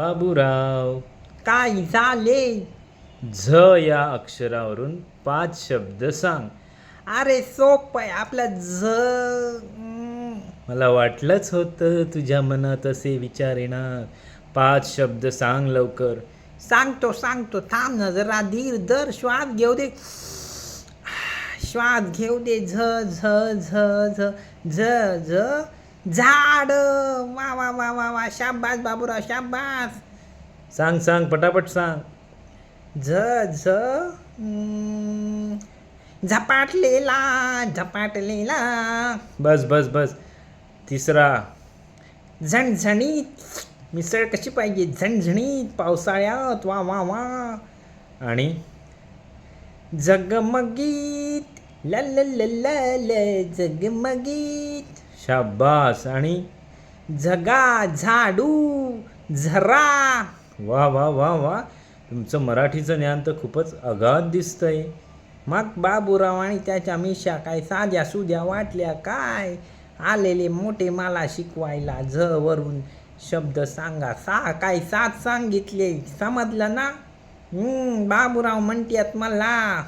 बाबूराव. काय झाले? झ या अक्षरावरून पाच शब्द सांग. अरे सोप आहे आपला हम्म. मला वाटलंच होतं तुझ्या मनात असे विचार येणार. पाच शब्द सांग लवकर. सांगतो सांगतो. थांब ना जरा धीर दर श्वास घेऊ दे. श्वास घेऊ दे. झ झ झ झ झ झ. झाड वा वा वा वा वा शाबास बाबूराव शाबास. सांग सांग पटापट सांग. झ झ. झपाटलेला झपाटलेला. बस बस बस. तिसरा. झणझणीत मिसळ कशी पाहिजे? झणझणीत पावसाळ्यात वा वा वा. आणि? जगमगीत ल ल ल ल जगमगीत. शाबास. आणि झगा झाडू झरा. वा वा वा वा. तुमचं मराठीचं ज्ञान तर खूपच अगाध दिसतंय. मग बाबूराव आणि त्याच्या मिशा काय साध्या सुद्या वाटल्या काय? आलेले मोठे मला शिकवायला झ वरून शब्द सांगा. सा काय सात सांगितले? समजलं ना? बाबूराव म्हणतात मला.